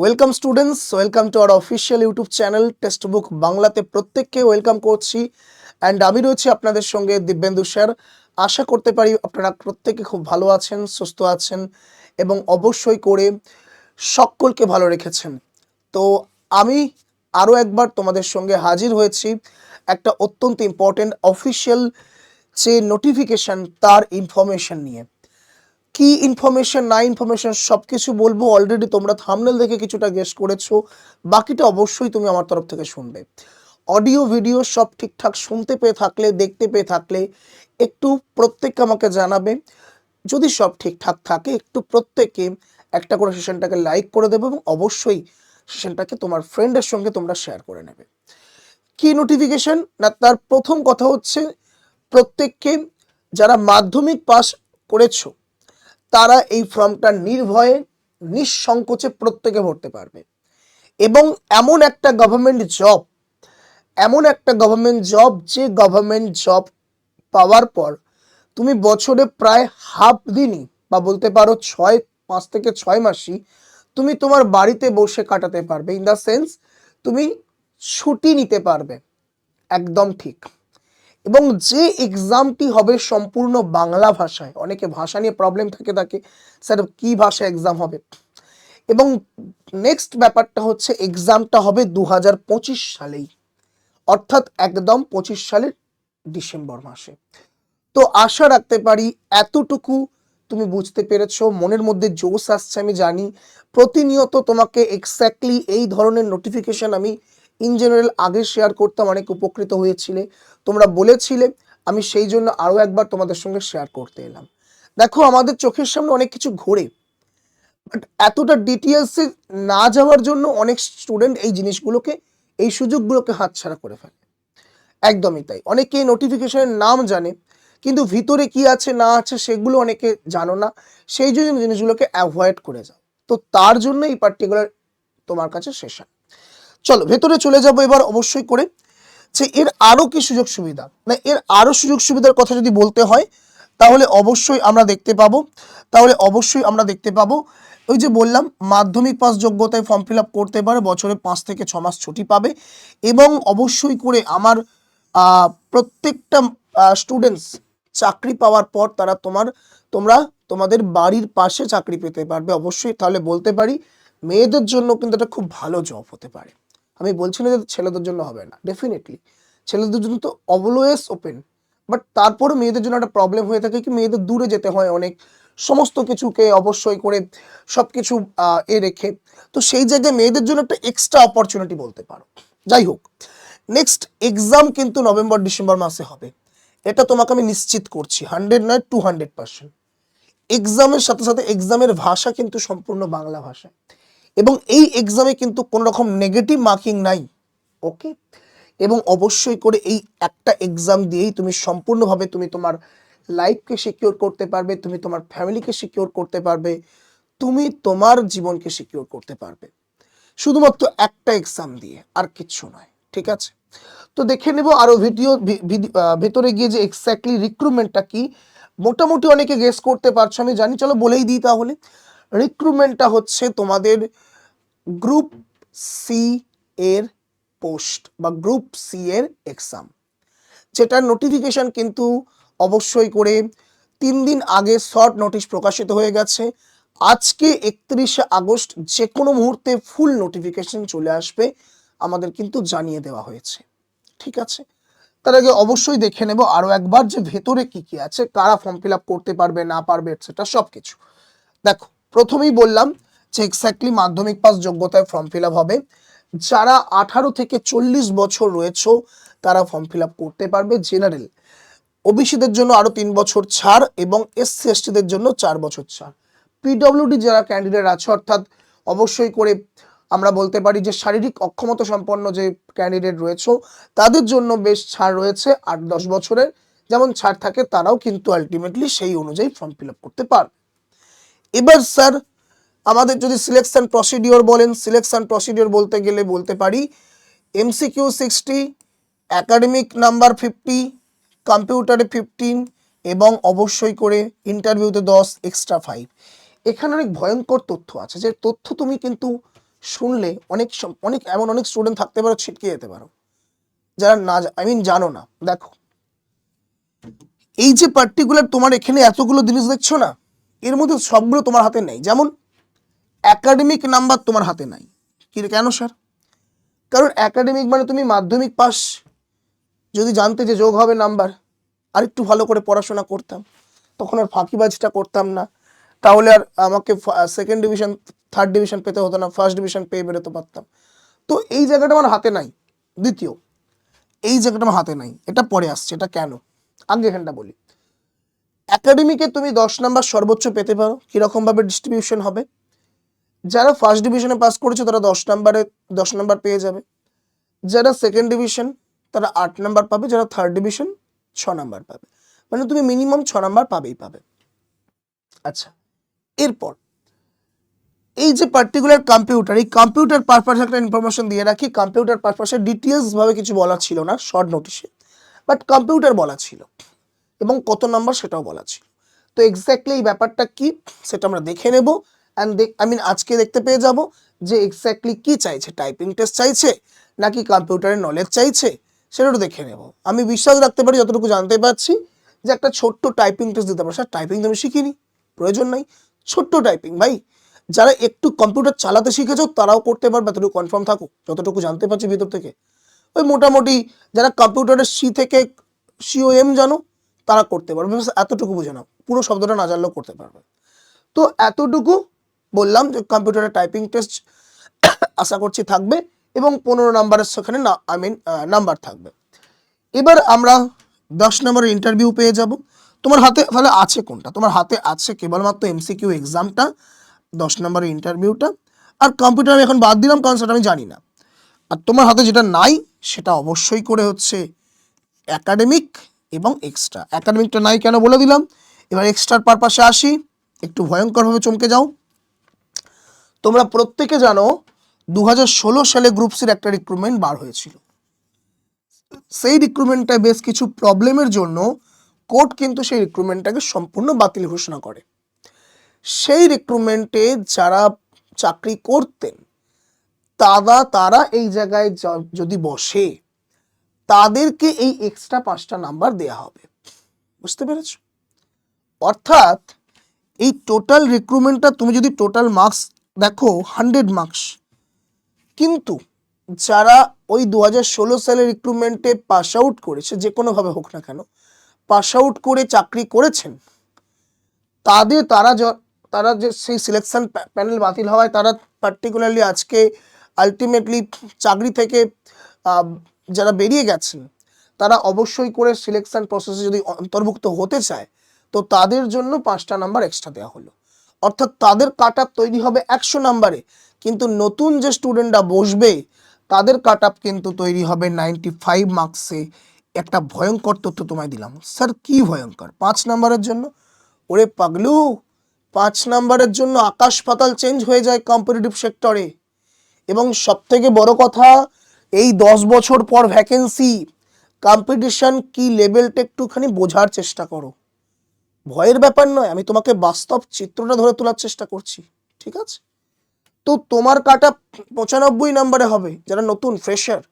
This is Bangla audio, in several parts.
Welcome students welcome to our official YouTube channel text book বাংলাতে প্রত্যেককে ওয়েলকাম করছি। অ্যান্ড আমি রয়েছি আপনাদের সঙ্গে দিব্যেন্দু স্যার। আশা করতে পারি আপনারা প্রত্যেকে খুব ভালো আছেন, সুস্থ আছেন এবং অবশ্যই করে সকলকে ভালো রেখেছেন। তো আমি আরও একবার তোমাদের সঙ্গে হাজির হয়েছি। একটা অত্যন্ত ইম্পর্টেন্ট অফিসিয়াল যে নোটিফিকেশন তার ইনফরমেশন নিয়ে। কি ইনফরমেশন না ইনফরমেশন সব কিছু বলব অলরেডি তোমরা থামনেল দেখে কিছুটা গেস করেছ। বাকিটা অবশ্যই তুমি আমার তরফ থেকে শুনবে। অডিও ভিডিও সব ঠিকঠাক শুনতে পেয়ে থাকলে, দেখতে পেয়ে থাকলে একটু প্রত্যেককে আমাকে জানাবে। যদি সব ঠিকঠাক থাকে, একটু প্রত্যেকে একটা করে সেশনটাকে লাইক করে দেবে এবং অবশ্যই সেশনটাকে তোমার ফ্রেন্ডের সঙ্গে তোমরা শেয়ার করে নেবে। কি নোটিফিকেশন না, তার প্রথম কথা হচ্ছে প্রত্যেককে যারা মাধ্যমিক পাস করেছ তারা এই ফর্মটা নির্ভয়ে, নিঃসংকোচে প্রত্যেকে ভরতে পারবে। এবং এমন একটা গভর্নমেন্ট জব এমন একটা গভর্নমেন্ট জব যে গভর্নমেন্ট জব পাওয়ার পর তুমি বছরে প্রায় হাফ দিনই বা বলতে পারো ছয়, পাঁচ থেকে ছয় মাসই তুমি তোমার বাড়িতে বসে কাটাতে পারবে। ইন দ্য সেন্স তুমি ছুটি নিতে পারবে। একদম ঠিক। এবং যে এক্সামটি হবে সম্পূর্ণ বাংলা ভাষায়, অনেকে ভাষা নিয়ে প্রবলেম থাকে থাকে স্যার কি ভাষা এক্সাম হবে? এবং নেক্সট ব্যাপারটা হচ্ছে এক্সামটা হবে দু হাজার পঁচিশ সালেই, অর্থাৎ একদম পঁচিশ সালের ডিসেম্বর মাসে। তো আশা রাখতে পারি এতটুকু তুমি বুঝতে পেরেছ, মনের মধ্যে জোশ আসছে আমি জানি। প্রতিনিয়ত তোমাকে এক্স্যাক্টলি এই ধরনের নোটিফিকেশন আমি ইন জেনারেল আগে শেয়ার করতাম, অনেক উপকৃত হয়েছিলে। তোমরা বলেছিলে, আমি সেই জন্য আরও একবার তোমাদের সঙ্গে শেয়ার করতে এলাম। দেখো, আমাদের চোখের সামনে অনেক কিছু ঘোরে বাট এতটা ডিটেলসে না যাওয়ার জন্য অনেক স্টুডেন্ট এই জিনিসগুলোকে, এই সুযোগগুলোকে হাতছাড়া করে ফেলে। একদমই তাই। অনেকে নোটিফিকেশনের নাম জানে, কিন্তু ভিতরে কি আছে, না আছে, সেগুলো অনেকে জানো না। সেই জন্য জিনিসগুলোকে অ্যাভয়েড করে যাও। তো তার জন্য এই পার্টিকুলার তোমার কাছে সেশন চলো, ভেতরে চলে যাব এবার অবশ্যই করে যে এর আরও কি সুযোগ সুবিধা? না, এর আরও সুযোগ সুবিধার কথা যদি বলতে হয়, তাহলে অবশ্যই আমরা দেখতে পাবো, তাহলে অবশ্যই আমরা দেখতে পাবো। ওই যে বললাম, মাধ্যমিক পাস যোগ্যতায় ফর্ম ফিল করতে পারে, বছরে পাঁচ থেকে ছ মাস ছুটি পাবে এবং অবশ্যই করে আমার প্রত্যেকটা স্টুডেন্টস চাকরি পাওয়ার পর তারা তোমার, তোমরা তোমাদের বাড়ির পাশে চাকরি পেতে পারবে। অবশ্যই তাহলে বলতে পারি, মেয়েদের জন্য কিন্তু এটা খুব ভালো জব হতে পারে। আমি বলছি না যে ছেলেদের জন্য হবে না ডেফিনেটলি ছেলেদের জন্য তো অলওয়েজ ওপেন বাট তারপরে মেয়েদের জন্য একটা প্রবলেম হয়ে থাকে কি মেয়েদের দূরে যেতে হয় অনেক। সমস্ত কিছুকে অবশ্যই করে সব কিছু এ রেখে। তো সেই জায়গায় মেয়েদের জন্য একটা এক্সট্রা অপরচুনিটি বলতে পারো। যাই হোক নেক্সট এক্সাম কিন্তু নভেম্বর, ডিসেম্বর মাসে হবে। এটা তোমাকে আমি নিশ্চিত করছি হান্ড্রেড নয় টু হান্ড্রেড পার্সেন্ট এক্সামের সাথে সাথে এক্সামের ভাষা কিন্তু সম্পূর্ণ বাংলা ভাষা এবং এই এক্সামে কিন্তু কোনো রকম নেগেটিভ মার্কিং নাই ওকে এবং অবশ্যই করে এই একটা এক্সাম দিয়েই তুমি সম্পূর্ণভাবে তুমি তোমার লাইফকে সিকিওর করতে পারবে, তুমি তোমার ফ্যামিলিকে সিকিওর করতে পারবে, তুমি তোমার জীবনকে সিকিওর করতে পারবে। শুধুমাত্র একটা এক্সাম দিয়ে, আর কিচ্ছু নয়, ঠিক আছে? তো দেখে নেব আরও ভিডিও ভেতরে গিয়ে যে এক্স্যাক্টলি রিক্রুটমেন্টটা কি। মোটামুটি অনেকে গেস করতে পারছ, আমি জানি, চলো বলেই দিই তাহলে। রিক্রুটমেন্টটা হচ্ছে তোমাদের গ্রুপ সি এর পোস্ট বা গ্রুপ সি এর এক্সাম যেটার নোটিফিকেশন কিন্তু অবশ্যই করে তিন দিন আগে শর্ট নোটিশ প্রকাশিত হয়ে গেছে। আজকে একত্রিশে আগস্ট যে কোনো মুহূর্তে ফুল নোটিফিকেশন চলে আসবে, আমাদের কিন্তু জানিয়ে দেওয়া হয়েছে। ঠিক আছে? তার আগে অবশ্যই দেখে নেব আরও একবার যে ভেতরে কি কি আছে, কারা ফর্ম ফিল করতে পারবে, না পারবে এটসেট্রা সব কিছু দেখো, প্রথমেই বললাম যে এক্স্যাক্টলি মাধ্যমিক পাস যোগ্যতায় ফর্ম ফিল হবে। যারা আঠারো থেকে চল্লিশ বছর রয়েছে, তারা ফর্ম ফিল করতে পারবে জেনারেল ওবিসিদের জন্য আরও তিন বছর ছাড় এবং এসসি এসটিদের জন্য চার বছর ছাড়। পিডব্লিউডি যারা ক্যান্ডিডেট আছে, অর্থাৎ অবশ্যই করে আমরা বলতে পারি যে শারীরিক অক্ষমতা সম্পন্ন যে ক্যান্ডিডেট রয়েছে, তাদের জন্য বেশ ছাড় রয়েছে আট দশ বছরের। যেমন ছাড় থাকে, তারাও কিন্তু আলটিমেটলি সেই অনুযায়ী ফর্ম ফিল করতে পারবে। এবার স্যার আমাদের যদি সিলেকশন প্রসিডিওর বলেন সিলেকশন প্রসিডিওর বলতে গেলে বলতে পারি MCQ sixty academic number fifty কম্পিউটারে ফিফটিন এবং অবশ্যই করে ইন্টারভিউতে দশ এক্সট্রা ফাইভ এখানে অনেক ভয়ঙ্কর তথ্য আছে, যে তথ্য তুমি কিন্তু শুনলে অনেক অনেক, এমন অনেক স্টুডেন্ট থাকতে পারো, ছিটকে যেতে পারো। যারা না আই মিন জানো না, দেখো। এই যে পার্টিকুলার তোমার এখানে এতগুলো জিনিস দেখছ না, এর মধ্যে সবগুলো তোমার হাতে নেই। যেমন একাডেমিক নাম্বার তোমার হাতে নাই। কি কেন স্যার কারণ অ্যাকাডেমিক মানে তুমি মাধ্যমিক পাস যদি জানতে যে যোগ হবে নাম্বার আর একটু ভালো করে পড়াশোনা করতাম, তখন আর ফাঁকিবাজটা করতাম না। তাহলে আর আমাকে সেকেন্ড ডিভিশন থার্ড ডিভিশন পেতে হতো না ফার্স্ট ডিভিশন পেয়ে বেরোতে পারতাম। তো এই জায়গাটা আমার হাতে নাই, দ্বিতীয়, এই জায়গাটা আমার হাতে নাই, এটা পরে আসছে, এটা কেন? আগে এখানটা বলি। একাডেমিকে তুমি দশ নাম্বার সর্বোচ্চ পেতে পারো, কীরকমভাবে ডিস্ট্রিবিউশন হবে? যারা ফার্স্ট ডিভিশনে পাস করেছে, তারা দশ নাম্বারে দশ নাম্বার পেয়ে যাবে। যারা সেকেন্ড ডিভিশন তারা আট নাম্বার পাবে। যারা থার্ড ডিভিশন ছ নাম্বার পাবে। মানে তুমি মিনিমাম ছ নাম্বার পাবেই পাবে। আচ্ছা এরপর, এই যে পার্টিকুলার কম্পিউটার এই কম্পিউটার পারপাসে একটা ইনফরমেশন দিয়ে রাখি। কম্পিউটার পারপাসে ডিটেলস ভাবে কিছু বলা ছিল না শর্ট নোটিশে বাট কম্পিউটার বলা ছিল। এবং কত নাম্বার সেটাও বলা ছিল। তো এক্স্যাক্টলি এই ব্যাপারটা কি, সেটা আমরা দেখে নেব। অ্যান্ড আই মিন আজকে দেখতে পেয়ে যাব যে এক্স্যাক্টলি কি চাইছে টাইপিং টেস্ট চাইছে, নাকি কম্পিউটারের নলেজ চাইছে সেটাও দেখে নেব। আমি বিশ্বাস রাখতে পারি, যতটুকু জানতে পারছি, যে একটা ছোট্ট টাইপিং টেস্ট দিতে পারো। স্যার টাইপিং তো আমি শিখিনি, প্রয়োজন নাই। ছোট্ট টাইপিং ভাই। যারা একটু কম্পিউটার চালাতে শিখেছো, তারাও করতে পারবে, এতটুকু কনফার্ম থাকো যতটুকু জানতে পারছি ভিতর থেকে। ওই মোটামুটি যারা কম্পিউটারের সি থেকে সিও এম জানো, তারা করতে পারবে। এতটুকু বুঝে নাও। পুরো শব্দটা না জানলেও করতে পারবে। তো এতটুকু বললাম যে কম্পিউটারের টাইপিং টেস্ট আশা করছি থাকবে এবং পনেরো নাম্বারের সেখানে না আই মিন নাম্বার থাকবে। এবার আমরা দশ নম্বরের ইন্টারভিউ পেয়ে যাব। তোমার হাতে তাহলে আছে কোনটা? তোমার হাতে আছে কেবলমাত্র এমসিকিউ এক্সামটা দশ নম্বরের ইন্টারভিউটা আর কম্পিউটার আমি এখন বাদ দিলাম, কারণ সেটা আমি জানি না। আর তোমার হাতে যেটা নাই, সেটা অবশ্যই করে হচ্ছে একাডেমিক এবং এক্সট্রা একাডেমিকটা নাই কেন বলে দিলাম? এবার এক্সট্রার পারপাসে আসি। একটু ভয়ঙ্করভাবে চমকে যাও। তোমরা প্রত্যেকে জানো দু হাজার ষোলো সালে গ্রুপ সির একটা রিক্রুটমেন্ট বার হয়েছিল। সেই রিক্রুটমেন্টটায় বেশ কিছু প্রবলেমের জন্য কোর্ট কিন্তু সেই রিক্রুটমেন্টটাকে সম্পূর্ণ বাতিল ঘোষণা করে। সেই রিক্রুটমেন্টে যারা চাকরি করতেন, তারা তারা এই জায়গায় যদি বসে, তাদেরকে এই এক্সট্রা পাঁচটা নাম্বার দেয়া হবে। বুঝতে পেরেছ? অর্থাৎ এই টোটাল রিক্রুটমেন্টটা তুমি যদি টোটাল মার্কস দেখো হান্ড্রেড মার্কস কিন্তু যারা ওই দু হাজার ষোলো সালের রিক্রুটমেন্টে পাস আউট করেছে, যে কোনোভাবে হোক না কেন পাস আউট করে চাকরি করেছেন, তাদের তারা য- তারা যে সেই সিলেকশন প্যানেল বাতিল হওয়ায় তারা পার্টিকুলারলি আজকে আলটিমেটলি চাকরি থেকে যারা বেরিয়ে গেছেন, তারা অবশ্যই করে সিলেকশন প্রসেসে যদি অন্তর্ভুক্ত হতে চায়, তো তাদের জন্য পাঁচটা নাম্বার এক্সট্রা দেওয়া হলো। অর্থাৎ তাদের কাট আপ তৈরি হবে একশো নাম্বারে। কিন্তু নতুন যে স্টুডেন্টরা বসবে, তাদের কাট আপ কিন্তু তৈরি হবে নাইনটি ফাইভ মার্কসে। একটা ভয়ঙ্কর তথ্য তোমায় দিলাম। স্যার, কি ভয়ঙ্কর? পাঁচ নাম্বারের জন্য? ওরে পাগলু, পাঁচ নাম্বারের জন্য আকাশ পাতাল চেঞ্জ হয়ে যায় কম্পিটিটিভ সেক্টরে এবং সব থেকে বড় কথা, এই দশ বছর পর ভ্যাকেন্সি কম্পিটিশন কি লেভেলটা একটুখানি বোঝার চেষ্টা করো। ভয়ের ব্যাপার নয়, আমি তোমাকে বাস্তব চিত্রটা ধরে তোলার চেষ্টা করছি, ঠিক আছে? তো তোমার কাটা পঁচানব্বই নাম্বারে হবে যারা নতুন ফ্রেশার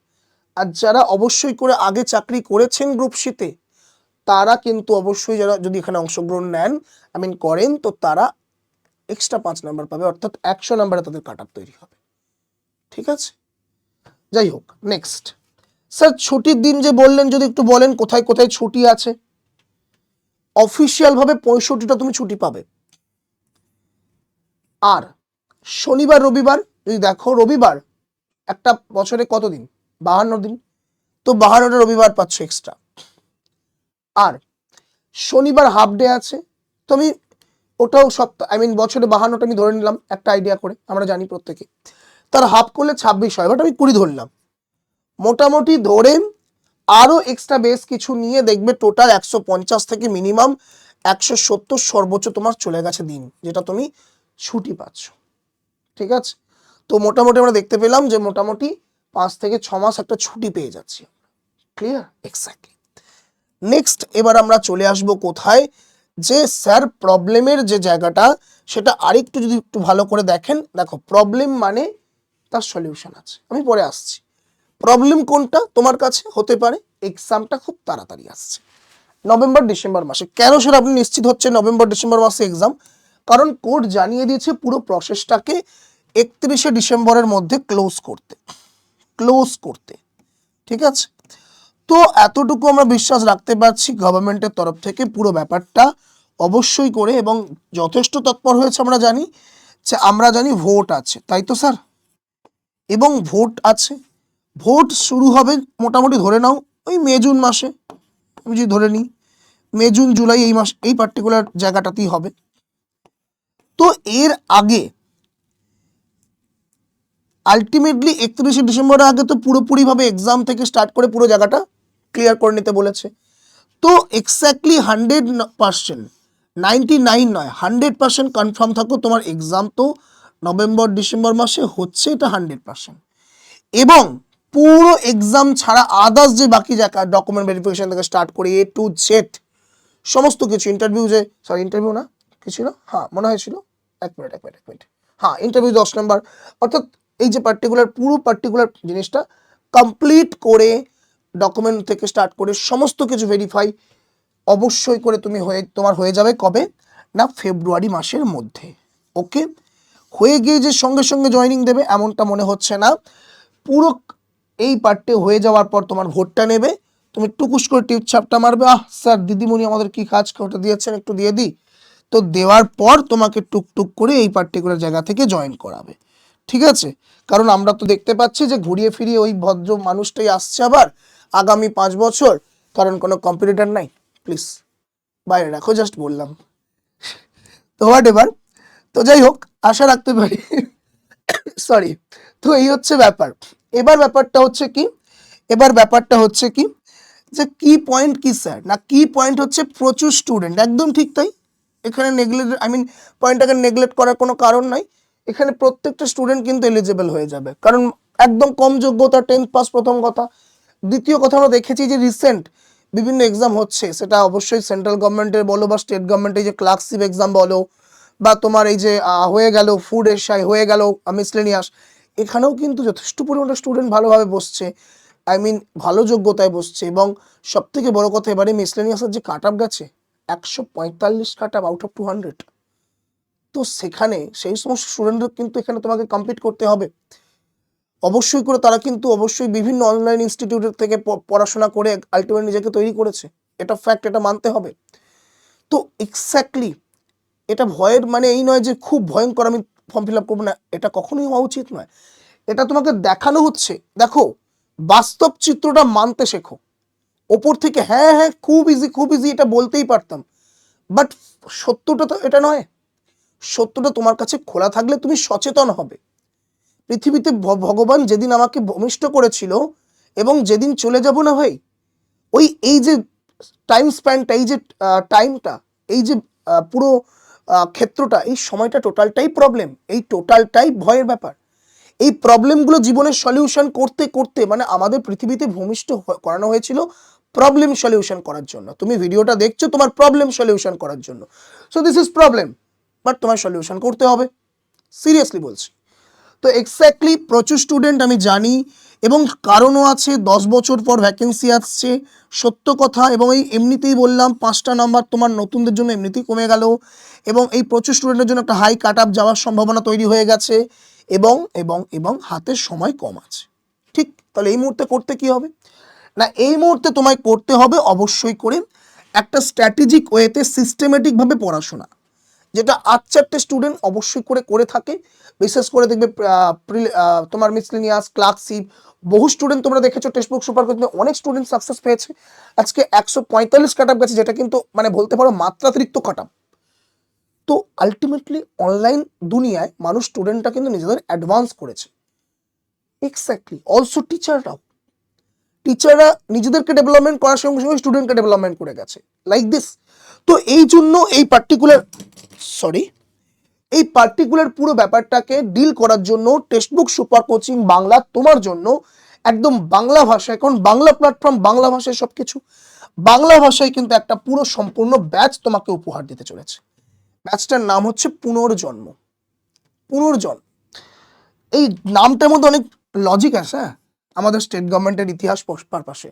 আর যারা অবশ্যই করে আগে চাকরি করেছেন গ্রুপ সিতে তারা কিন্তু অবশ্যই যারা যদি এখানে অংশগ্রহণ নেন আই মিন করেন, তো তারা এক্সট্রা পাঁচ নাম্বার পাবে, অর্থাৎ একশো নাম্বারে তাদের কাট তৈরি হবে, ঠিক আছে? যাই হোক নেক্সট স্যার ছুটির দিন যে বললেন, যদি একটু বলেন কোথায় কোথায় ছুটি আছে? অফিসিয়াল ভাবে পঁয়ষট্টিটা তুমি ছুটি পাবে। আর শনিবার, রবিবার, যদি দেখো রবিবার, একটা বছরে কত দিন বাহান্ন দিন। তো বাহান্নটা রবিবার পাচ্ছ এক্সট্রা আর শনিবার হাফ ডে আছে। তো আমি ওটাও সপ্তাহ আই মিন বছরে বাহান্নটা আমি ধরে নিলাম, একটা আইডিয়া করে, আমরা জানি প্রত্যেকে। তার হাফ করলে ছাব্বিশ হয় বাট আমি কুড়ি ধরলাম। মোটামুটি ধরে আরও এক্সট্রা বেশ কিছু নিয়ে দেখবে টোটাল একশো পঞ্চাশ থেকে মিনিমাম একশো সত্তর সর্বোচ্চ তোমার চলে গেছে দিন, যেটা তুমি ছুটি পাচ্ছ। ঠিক আছে? তো মোটামুটি আমরা দেখতে পেলাম যে মোটামুটি পাঁচ থেকে ছ মাস একটা ছুটি পেয়ে যাচ্ছি ক্লিয়ার এক্স্যাক্টলি নেক্সট এবার আমরা চলে আসব কোথায়? যে স্যার প্রবলেমের যে জায়গাটা, সেটা আরেকটু যদি একটু ভালো করে দেখেন। দেখো প্রবলেম মানে তার সলিউশন আছে। আমি পরে আসছি। প্রবলেম কোনটা তোমার কাছে হতে পারে? এক্সামটা খুব তাড়াতাড়ি আসছে। নভেম্বর ডিসেম্বর মাসে। কেন স্যার আপনি নিশ্চিত হচ্ছে নভেম্বর ডিসেম্বর মাসে এক্সাম কারণ কোর্ট জানিয়ে দিয়েছে পুরো প্রসেসটাকে একত্রিশে ডিসেম্বরের মধ্যে ক্লোজ করতে। ক্লোজ করতে। ঠিক আছে? তো এতটুকু আমরা বিশ্বাস রাখতে পারছি গভর্নমেন্টের তরফ থেকে পুরো ব্যাপারটা অবশ্যই করে এবং যথেষ্ট তৎপর হয়েছে আমরা জানি। যে আমরা জানি ভোট আছে। তাই তো স্যার এবং ভোট আছে। ভোট শুরু হবে মোটামুটি ধরে নাও ওই মে, জুন মাসে। আমি যদি ধরে নিই, মে, জুন, জুলাই এই মাস, এই পার্টিকুলার জায়গাটাতেই হবে। তো এর আগে আলটিমেটলি একত্রিশে ডিসেম্বরের আগে তো পুরোপুরিভাবে এক্সাম থেকে স্টার্ট করে পুরো জায়গাটা ক্লিয়ার করে নিতে বলেছে। তো exactly hundred percent ninety nine নয় হান্ড্রেড পার্সেন্ট কনফার্ম থাকো তোমার এক্সাম তো নভেম্বর ডিসেম্বর মাসে হচ্ছে এটা হান্ড্রেড পার্সেন্ট এবং পুরো এক্সাম ছাড়া আদার্স যে বাকি জায়গা ডকুমেন্ট ভেরিফিকেশন থেকে স্টার্ট করে এ টু জেড সমস্ত কিছু ইন্টারভিউ যে সরি ইন্টারভিউ না কি ছিল হ্যাঁ মনে হয়েছিল এক মিনিট এক মিনিট এক মিনিট হ্যাঁ ইন্টারভিউ দশ নম্বর অর্থাৎ এই যে পার্টিকুলার পুরো পার্টিকুলার জিনিসটা কমপ্লিট করে ডকুমেন্ট থেকে স্টার্ট করে সমস্ত কিছু ভেরিফাই অবশ্যই করে তুমি হয়ে তোমার হয়ে যাবে কবে? না ফেব্রুয়ারি মাসের মধ্যে। ওকে হয়ে গিয়ে যে সঙ্গে সঙ্গে জয়েনিং দেবে, এমনটা মনে হচ্ছে না। পুরো এই পার্টে হয়ে যাওয়ার পর তোমার ভোটটা নেবে। তুমি টুকুস করে টিপ ছাপটা মারবে। আহ, স্যার, দিদিমণি আমাদের কি কাজ ওটা দিয়েছেন একটু দিয়ে দিই। তো দেওয়ার পর তোমাকে টুকটুক করে এই পার্টিকুলার জায়গা থেকে জয়েন করাবে। ঠিক আছে? কারণ আমরা তো দেখতে পাচ্ছি যে ঘুরিয়ে ফিরিয়ে ওই ভদ্র মানুষটাই আসছে আবার আগামী পাঁচ বছর। কারণ কোনো কম্পিটিটার নাই। প্লিজ বাইরে রাখো জাস্ট বললাম। তো হোয়াট এবার? তো যাই হোক, আশা রাখতে পারি। সরি তো এই হচ্ছে ব্যাপার। এবার ব্যাপারটা হচ্ছে কি? এবার ব্যাপারটা হচ্ছে কি? যে কি পয়েন্ট কি স্যার না, কি পয়েন্ট হচ্ছে প্রচুর স্টুডেন্ট একদম ঠিক তাই? এখানে নেগলেক্ট আই মিন পয়েন্টটাকে নেগলেক্ট করার কোনো কারণ নাই। এখানে প্রত্যেকটা স্টুডেন্ট কিন্তু এলিজেবল হয়ে যাবে। কারণ একদম কম যোগ্যতা টেন্থ পাস প্রথম কথা। দ্বিতীয় কথা আমরা দেখেছি যে রিসেন্ট বিভিন্ন এক্সাম হচ্ছে। সেটা অবশ্যই সেন্ট্রাল গভর্নমেন্টের বলো বা স্টেট গভর্নমেন্টের যে ক্লার্কশিপ এক্সাম বলো, বা তোমার এই যে হয়ে গেল ফুড এসআই হয়ে গেল মিসলেনিয়াস এখানেও কিন্তু যথেষ্ট পরিমাণে স্টুডেন্ট ভালোভাবে বসছে। আই মিন ভালো যোগ্যতায় বসছে এবং সব থেকে বড় কথা এবারে মিসলেনিয়াসের যে কাট আপ গেছে, একশো পঁয়তাল্লিশ cut up out of two hundred তো সেখানে সেই সমস্ত স্টুডেন্টদের কিন্তু এখানে তোমাকে কমপ্লিট করতে হবে। অবশ্যই করে তারা কিন্তু অবশ্যই বিভিন্ন অনলাইন ইনস্টিটিউটের থেকে পড়াশোনা করে আলটিমেট নিজেকে তৈরি করেছে। এটা ফ্যাক্ট এটা মানতে হবে। তো এক্স্যাক্টলি এটা ভয়ের মানে এই নয় যে খুব ভয়ঙ্কর। আমি ফর্ম ফিল আপ করব না, এটা কখনোই হওয়া উচিত নয়। এটা তোমাকে দেখানো হচ্ছে, দেখো, বাস্তব চিত্রটা মানতে শেখো। ওপর থেকে হ্যাঁ হ্যাঁ খুব ইজি খুব ইজি এটা বলতেই পারতাম। বাট সত্যটা তো এটা নয়। সত্যটা তোমার কাছে খোলা থাকলে তুমি সচেতন হবে। পৃথিবীতে ভগবান যেদিন আমাকে ভূমিষ্ঠ করেছিল এবং যেদিন চলে যাব না ভাই, ওই, এই যে টাইম স্প্যানটা এই যে টাইমটা এই যে পুরো ক্ষেত্রটা, এই সময়টা টোটালটাই প্রবলেম এই টোটালটাই ভয়ের ব্যাপার। এই প্রবলেমগুলো জীবনের সলিউশন করতে করতে মানে আমাদের পৃথিবীতে ভূমিষ্ঠ করানো হয়েছিল প্রবলেম সলিউশন করার জন্য। তুমি ভিডিওটা দেখছ তোমার প্রবলেম সলিউশন করার জন্য। So this is problem but তোমার সলিউশন করতে হবে। সিরিয়াসলি বলছি। তো এক্স্যাক্টলি প্রচুর স্টুডেন্ট আমি জানি এবং কারণও আছে, দশ বছর পর ভ্যাকেন্সি আসছে। সত্য কথা, এবং এই এমনিতেই বললাম, পাঁচটা নাম্বার তোমার নতুনদের জন্য এমনিতেই কমে গেল। এবং এই প্রচুর স্টুডেন্টের জন্য একটা হাই কাট আপ যাওয়ার সম্ভাবনা তৈরি হয়ে গেছে। এবং এবং এবং হাতের সময় কম আছে। ঠিক, তাহলে এই মুহূর্তে করতে কি হবে? না, এই মুহূর্তে তোমায় করতে হবে অবশ্যই করে একটা স্ট্র্যাটেজিক ওয়েতে সিস্টেমেটিকভাবে পড়াশোনা। যেটা আজ চারটে স্টুডেন্ট অবশ্যই করে করে থাকে। বিশেষ করে দেখবে তোমার মিসলিনিয়াস ক্লার্কশিপ বহু স্টুডেন্ট তোমরা দেখেছ টেক্সট বুক সুপার কিন্তু অনেক স্টুডেন্ট সাকসেস পেয়েছে। আজকে একশো পঁয়তাল্লিশ কাট আপ গেছে, যেটা কিন্তু মানে বলতে পারো মাত্রাতিরিক্ত কাট আপ তো আলটিমেটলি অনলাইন দুনিয়ায় মানুষ স্টুডেন্টরা কিন্তু নিজেদের অ্যাডভান্স করেছে। এক্স্যাক্টলি অলসো টিচাররাও টিচাররা নিজেদেরকে ডেভেলপমেন্ট করার সঙ্গে সঙ্গে স্টুডেন্টকে ডেভেলপমেন্ট করে গেছে। লাইক দিস তো এই জন্য এই পার্টিকুলার সরি এই পার্টিকুলার পুরো ব্যাপারটাকে ডিল করার জন্য text book super coaching Bangla তোমার জন্য একদম বাংলা ভাষায়, কারণ বাংলা প্ল্যাটফর্ম বাংলা ভাষায় সব কিছু বাংলা ভাষায় কিন্তু একটা পুরো সম্পূর্ণ ব্যাচ তোমাকে উপহার দিতে চলেছে। ব্যাচটার নাম হচ্ছে পুনর্জন্ম। পুনর্জন্ম এই নামটার মধ্যে অনেক লজিক আছে হ্যাঁ? আমাদের স্টেট গভর্নমেন্টের ইতিহাস পারপাসে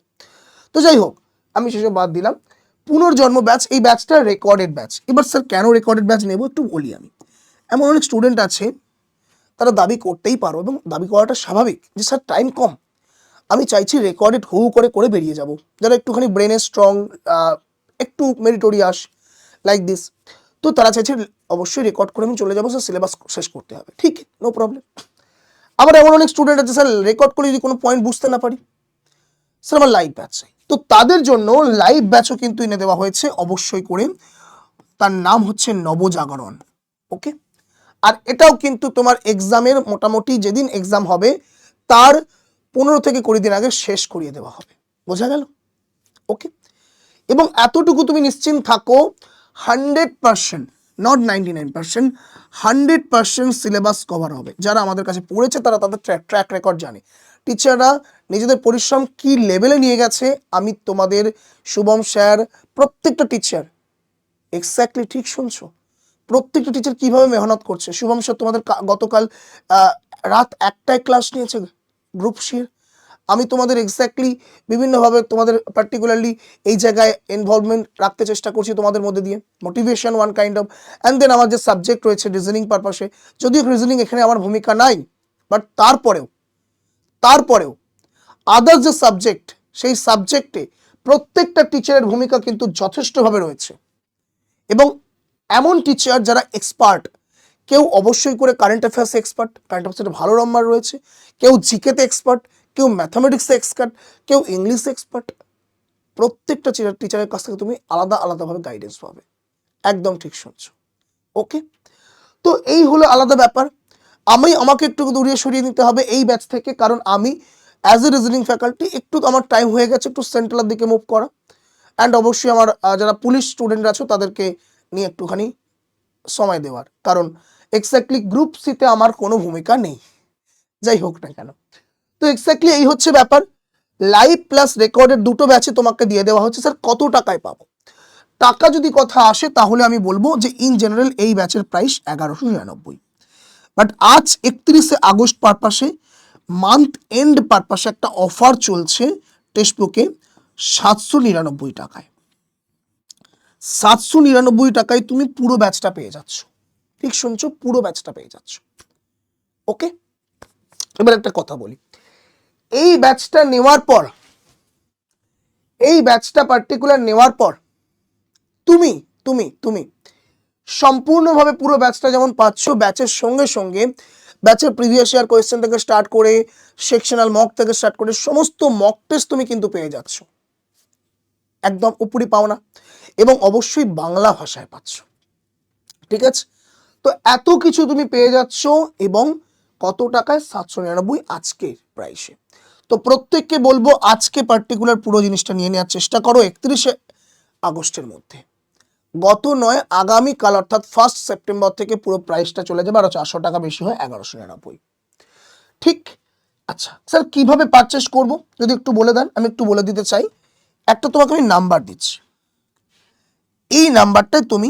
তো যাই হোক, আমি সেসব বাদ দিলাম। পুনর্জন্ম ব্যাচ এই ব্যাচটা রেকর্ডেড ব্যাচ এবার স্যার কেন রেকর্ডেড ব্যাচ নেব একটু বলি আমি। এমন অনেক স্টুডেন্ট আছে, তারা দাবি করতেই পারো এবং দাবি করাটা স্বাভাবিক যে স্যার টাইম কম। আমি চাইছি রেকর্ডেড হু করে করে বেরিয়ে যাব। যারা একটুখানি ব্রেনে স্ট্রং একটু মেরিটোরিয়াস লাইক দিস তো তারা চাইছে অবশ্যই রেকর্ড করে আমি চলে যাব স্যার সিলেবাস শেষ করতে হবে। ঠিক নো প্রবলেম আবার এমন অনেক স্টুডেন্ট আছে স্যার রেকর্ড করে যদি কোনো পয়েন্ট বুঝতে না পারি। স্যার আমার লাইভ ব্যাচ চাই। তো তাদের জন্য লাইভ ব্যাচও কিন্তু এনে দেওয়া হয়েছে, অবশ্যই করে। তার নাম হচ্ছে নবজাগরণ ওকে আর এটাও কিন্তু তোমার এক্সামের মোটামুটি যেদিন এক্সাম হবে, তার পনেরো থেকে কুড়ি দিন আগে শেষ করিয়ে দেওয়া হবে। বোঝা গেল? ওকে এবং এতটুকু তুমি নিশ্চিন্ত থাকো hundred percent not ninety nine percent hundred percent syllabus cover হবে। যারা আমাদের কাছে পড়েছে, তারা তাদের ট্র্যাক রেকর্ড জানে। টিচাররা নিজেদের পরিশ্রম কি লেভেলে নিয়ে গেছে, আমি তোমাদের শুভম স্যার, প্রত্যেকটা টিচার এক্স্যাক্টলি ঠিক শুনছো। প্রত্যেকটা টিচার কীভাবে মেহনত করছে? শুভম স্যার তোমাদের গতকাল রাত একটায় ক্লাস নিয়েছে গ্রুপ শির আমি তোমাদের এক্স্যাক্টলি বিভিন্নভাবে তোমাদের পার্টিকুলারলি এই জায়গায় ইনভলভমেন্ট রাখতে চেষ্টা করছি তোমাদের মধ্যে দিয়ে। Motivation one kind of and then আমার যে সাবজেক্ট রয়েছে রিজনিং পারপাসে যদিও রিজনিং এখানে আমার ভূমিকা নাই বাট তারপরেও তারপরেও আদার্স যে সাবজেক্ট সেই সাবজেক্টে প্রত্যেকটা টিচারের ভূমিকা কিন্তু যথেষ্টভাবে রয়েছে। এবং এমন টিচার যারা এক্সপার্ট কেউ অবশ্যই করে কারেন্ট অ্যাফেয়ার্সে এক্সপার্ট কারেন্ট অ্যাফেয়ার্সে ভালো নম্বর রয়েছে, কেউ জিকেতে এক্সপার্ট কেউ ম্যাথামেটিক্সে এক্সপার্ট কেউ ইংলিশে এক্সপার্ট প্রত্যেকটা টিচারের কাছ থেকে তুমি আলাদা আলাদাভাবে গাইডেন্স পাবে। একদম ঠিক শুনছো। ওকে তো এই হলো আলাদা ব্যাপার। আমি, আমাকে একটু দূরিয়ে সরিয়ে নিতে হবে এই ব্যাচ থেকে, কারণ আমি অ্যাজ এ রিজনিং ফ্যাকাল্টি একটু আমার টাইম হয়ে গেছে একটু সেন্ট্রালের দিকে মুভ করা। অ্যান্ড অবশ্যই আমার যারা পুলিশ স্টুডেন্ট আছো, তাদেরকে নিয়ে একটুখানি সময় দেওয়ার। কারণ এক্স্যাক্টলি গ্রুপ সিতে আমার কোনো ভূমিকা নেই। যাই হোক না কেন। তো এক্স্যাক্টলি এই হচ্ছে ব্যাপার। লাইভ প্লাস রেকর্ডের দুটো ব্যাচে তোমাকে দিয়ে দেওয়া হচ্ছে। স্যার কত টাকায় পাবো? টাকা যদি কথা আসে, তাহলে আমি বলব যে ইন জেনারেল এই ব্যাচের প্রাইস এগারোশো নিরানব্বই। বাট আজ একত্রিশে আগস্ট পারপাসে মান্থ এন্ড পারপাসে একটা অফার চলছে টেক্সট বুকে সাতশো নিরানব্বই টাকায়। সাতশো নিরানব্বই টাকায় তুমি পুরো ব্যাচটা পেয়ে যাচ্ছ। ঠিক শুনছো? পুরো ব্যাচটা পেয়ে যাচ্ছ। ওকে? এবার একটা কথা বলি। এই ব্যাচটা নেওয়ার পর, এই ব্যাচটা পার্টিকুলার নেওয়ার পর, তুমি তুমি তুমি সম্পূর্ণভাবে পুরো ব্যাচটা যেমন পাচ্ছ ব্যাচের সঙ্গে সঙ্গে ব্যাচের প্রিভিয়াস ইয়ার কোয়েশ্চেন থেকে স্টার্ট করে সেকশনাল মক থেকে স্টার্ট করে, সমস্ত মক টেস্ট তুমি কিন্তু পেয়ে যাচ্ছ। একদম উপরি পাওনা এবং অবশ্যই বাংলা ভাষায় পাচ্ছ। ঠিক আছে? তো এত কিছু তুমি পেয়ে যাচ্ছ এবং কত টাকায়? সাতশো নিরানব্বই আজকের প্রাইসে তো প্রত্যেককে বলব, আজকে পার্টিকুলার পুরো জিনিসটা নিয়ে নেওয়ার চেষ্টা করো একত্রিশে আগস্টের মধ্যে। গত নয় আগামীকাল অর্থাৎ ফার্স্ট সেপ্টেম্বর থেকে পুরো প্রাইসটা চলে যাবে, আরও চারশো টাকা বেশি হয়, এগারোশো নিরানব্বই। ঠিক? আচ্ছা স্যার কীভাবে পারচেস করব? যদি একটু বলে দেন, আমি একটু বলে দিতে চাই। একটা তোমাকে আমি নাম্বার দিচ্ছি। এই নাম্বারটায় তুমি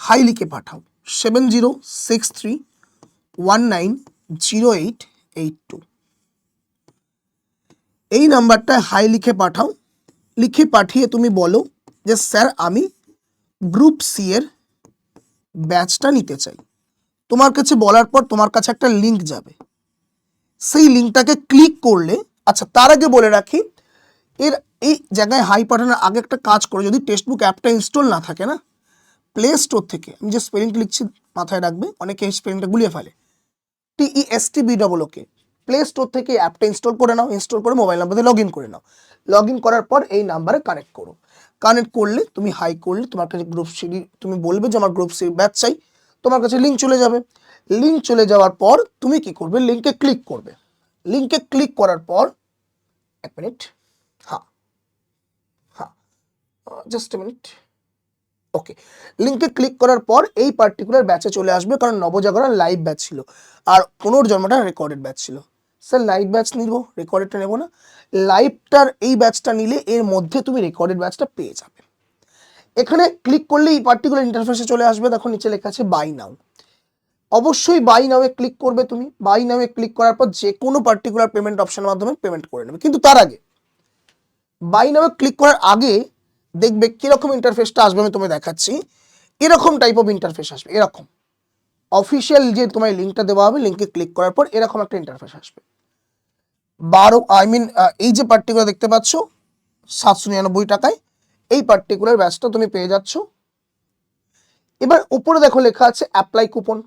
হাই লিখে পাঠাও। Seven zero six three one nine zero eight eight two এই নাম্বারটায় হাই লিখে পাঠাও। লিখে পাঠিয়ে তুমি বলো যে, স্যার, আমি গ্রুপ সি এর ব্যাচটা নিতে চাই। তোমার কাছে বলার পর তোমার কাছে একটা লিংক যাবে। সেই লিঙ্কটাকে ক্লিক করলে আচ্ছা তার আগে বলে রাখি, এর এই জায়গায় হাই পাঠানোর আগে একটা কাজ করে, যদি টেক্সটবুক অ্যাপটা ইনস্টল না থাকে না প্লে স্টোর থেকে, আমি যে স্পেলিংটা লিখছি মাথায় রাখবে, অনেকে এই স্পেলিংটা গুলিয়ে ফেলে। T E S T B double play store থেকে অ্যাপটা ইনস্টল করে নাও ইনস্টল করে মোবাইল নাম্বার লগ ইন করে নাও। লগ ইন করার পর এই নাম্বারে কানেক্ট করো। কানেক্ট করলে, তুমি হাই করলে, তোমার কাছে গ্রুপ সিডি তুমি বলবে যে আমার গ্রুপ সি ব্যাচ চাই, তোমার কাছে লিঙ্ক চলে যাবে। লিঙ্ক চলে যাওয়ার পর তুমি কি করবে? লিঙ্কে ক্লিক করবে। লিঙ্কে ক্লিক করার পর, এক মিনিট হ্যাঁ হ্যাঁ জাস্ট মিনিট ওকে লিঙ্কে ক্লিক করার পর এই পার্টিকুলার ব্যাচে চলে আসবে, কারণ নবজাগরণ লাইভ ব্যাচ ছিল, আর পুনর্জন্মটা রেকর্ডেড ব্যাচ ছিল। স্যার লাইভ ব্যাচ নিব রেকর্ডেডটা নেব না। লাইভটার এই ব্যাচটা নিলে এর মধ্যে তুমি রেকর্ডেড ব্যাচটা পেয়ে যাবে। এখানে ক্লিক করলে এই পার্টিকুলার ইন্টারফেসে চলে আসবে। দেখো নিচে লেখা আছে বাই নাও অবশ্যই বাই নামে ক্লিক করবে তুমি। বাই নামে ক্লিক করার পর যে কোনো পার্টিকুলার পেমেন্ট অপশনের মাধ্যমে পেমেন্ট করে নেবে। কিন্তু তার আগে বাই নামে ক্লিক করার আগে দেখবে কীরকম ইন্টারফেসটা আসবে আমি তোমায় দেখাচ্ছি। এরকম টাইপ অফ ইন্টারফেস আসবে। এরকম। অফিসিয়াল যে তোমার লিঙ্কটা দেওয়া হবে লিঙ্কে ক্লিক করার পর এরকম একটা ইন্টারফেস আসবে। বারো আই মিন এই যে পার্টিকুলার দেখতে পাচ্ছ, সাতশো নিরানব্বই টাকায়, এই পার্টিকুলার ব্যাচটা তুমি পেয়ে যাচ্ছ। এবার উপরে দেখো লেখা আছে অ্যাপ্লাই কুপন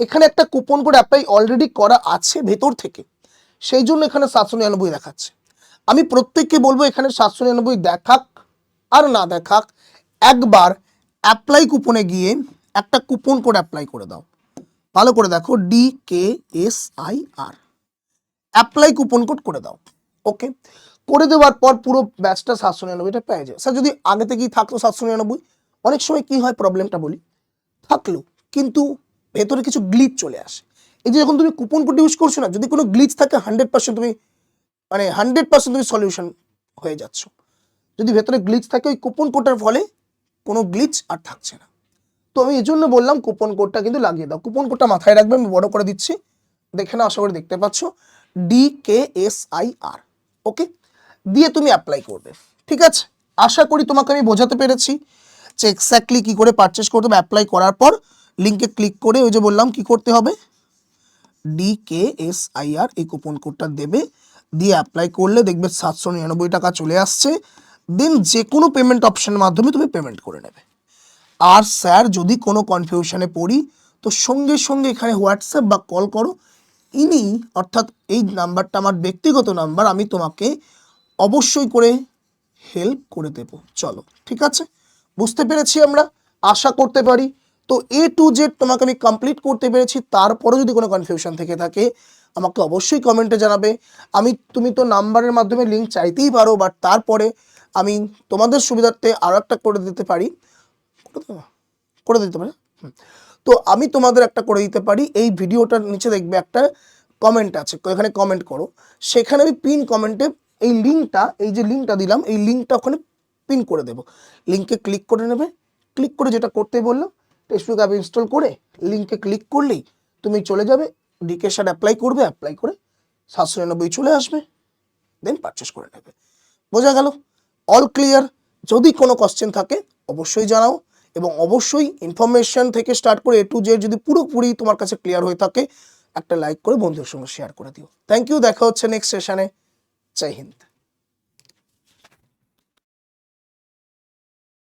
এখানে একটা কুপন কোড অ্যাপ্লাই অলরেডি করা আছে ভেতর থেকে। সেই জন্য এখানে সাতশো নিরানব্বই দেখাচ্ছে। আমি প্রত্যেককে বলব এখানে সাতশো নিরানব্বই দেখাক আর না দেখাক, একবার অ্যাপ্লাই কুপনে গিয়ে একটা কুপন কোড অ্যাপ্লাই করে দাও। ভালো করে দেখো D K S I R apply coupon code করে দাও ওকে করে দেওয়ার পর পুরো ব্যাচটা সাতশো নিরানব্বইটা পেয়ে যায় স্যার, যদি আগে থেকেই থাকতো সাতশো নিরানব্বই, অনেক সময় কি হয় প্রবলেমটা বলি? থাকল, কিন্তু ভেতরে কিছু গ্লিচ চলে আসে। এই যে যখন তুমি কুপন কোড ইউজ করছ না, যদি কোনো গ্লিচ থাকে হান্ড্রেড পার্সেন্ট তুমি মানে হান্ড্রেড পার্সেন্ট তুমি সলিউশন হয়ে যাচ্ছ। যদি ভেতরে গ্লিচ থাকে, ওই কুপন কোডটার ফলে কোনো গ্লিচ আর থাকছে না। তো আমি এই জন্য বললাম কুপন কোডটা কিন্তু লাগিয়ে দাও। কুপন কোডটা মাথায় রাখবে, আমি বড় করে দিচ্ছি। দেখে না আশা করি দেখতে পাচ্ছ। D K S I R okay দিয়ে তুমি অ্যাপ্লাই করবে, ঠিক আছে? আশা করি তোমাকে আমি বোঝাতে পেরেছি যে এক্স্যাক্টলি কী করে পারচেস করতে হবে অ্যাপ্লাই করার পর লিঙ্কে ক্লিক করে ওই যে বললাম কি করতে হবে? D K S I R এই কুপন কোডটা দেবে, দিয়ে অ্যাপ্লাই করলে দেখবে সাতশো নিরানব্বই টাকা চলে আসছে। দেন যে কোনো পেমেন্ট অপশনের মাধ্যমে তুমি পেমেন্ট করে নেবে। আর স্যার যদি কোনো কনফিউশনে পড়ি, তো সঙ্গে সঙ্গে এখানে হোয়াটসঅ্যাপ বা কল করো। ইনি, অর্থাৎ এই নাম্বারটা আমার ব্যক্তিগত নাম্বার, আমি তোমাকে অবশ্যই করে হেল্প করে দেব। চলো, ঠিক আছে? বুঝতে পেরেছি আমরা? আশা করতে পারি। তো এ টু জেড তোমাকে আমি কমপ্লিট করতে পেরেছি। তারপরে যদি কোনো কনফিউশন থেকে থাকে, আমাকে অবশ্যই কমেন্টে জানাবে। আমি, তুমি তো নাম্বারের মাধ্যমে লিঙ্ক চাইতেই পারো বাট তারপরে আমি তোমাদের সুবিধার্থে আরও একটা করে দিতে পারি। করে দিতে পারি? হুম। তো আমি তোমাদের একটা করে দিতে পারি। এই ভিডিওটার নিচে দেখবে একটা কমেন্ট আছে এখানে কমেন্ট করো। সেখানে আমি পিন কমেন্টে এই লিঙ্কটা এই যে লিঙ্কটা দিলাম, এই লিঙ্কটা ওখানে পিন করে দেবো। লিঙ্কে ক্লিক করে নেবে। ক্লিক করে যেটা করতে বলল ফেসবুক অ্যাপ ইনস্টল করে লিঙ্কে ক্লিক করলেই তুমি চলে যাবে ডিকেশার অ্যাপ্লাই করবে অ্যাপ্লাই করে সাতশো নিরানব্বই চলে আসবে দেন পারচেস করে নেবে। বোঝা গেল? অল ক্লিয়ার যদি কোনো কোশ্চেন থাকে, অবশ্যই জানাও। এবং অবশ্যই ইনফরমেশন থেকে স্টার্ট করে এ টু জেড যদি পুরোপুরি তোমার কাছে ক্লিয়ার হয়ে থাকে, একটা লাইক করে বন্ধুদের সঙ্গে শেয়ার করে দিও। থ্যাংক ইউ দেখা হচ্ছে নেক্সট সেশানে জয় হিন্দ।